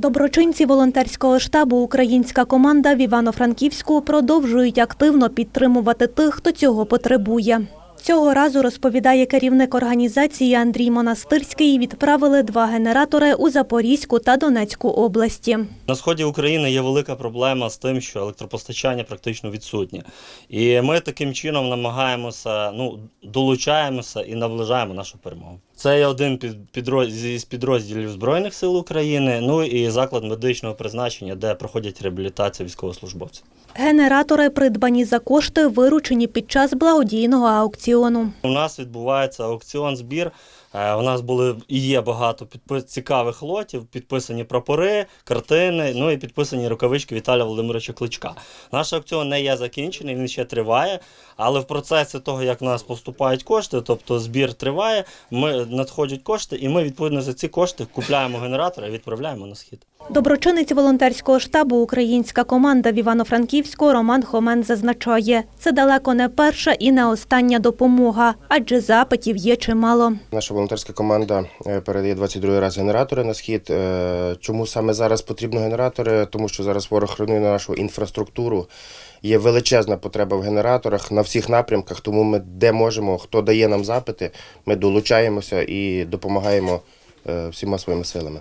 Доброчинці волонтерського штабу Українська команда в Івано-Франківську продовжують активно підтримувати тих, хто цього потребує. Цього разу, розповідає керівник організації Андрій Монастирський, відправили два генератори у Запорізьку та Донецьку області. На сході України є велика проблема з тим, що електропостачання практично відсутнє. І ми таким чином намагаємося, ну, долучаємося і наближаємо нашу перемогу. Це є один під- підрозділ з підрозділів Збройних сил України, ну і заклад медичного призначення, де проходять реабілітацію військовослужбовців. Генератори придбані за кошти, виручені під час благодійного аукціону. У нас відбувається аукціон збір. Е, У нас були і є багато підпис... цікавих лотів, підписані прапори, картини, ну і підписані рукавички Віталія Володимировича Кличка. Наш аукціон не є закінчений, він ще триває, але в процесі того, як в нас поступають кошти, тобто збір триває, ми надходять кошти, і ми відповідно за ці кошти купляємо генератора, і відправляємо на схід. Доброчинець волонтерського штабу Українська команда в Івано-Франківську Роман Хомен зазначає, це далеко не перша і не остання допомога, адже запитів є чимало. Наша волонтерська команда е, передає 22 раз генератори на схід. Е, Чому саме зараз потрібні генератори? Тому що зараз ворог руйнує нашу інфраструктуру. Є величезна потреба в генераторах на всіх напрямках, тому ми де можемо, хто дає нам запити, ми долучаємося і допомагаємо е, всіма своїми силами.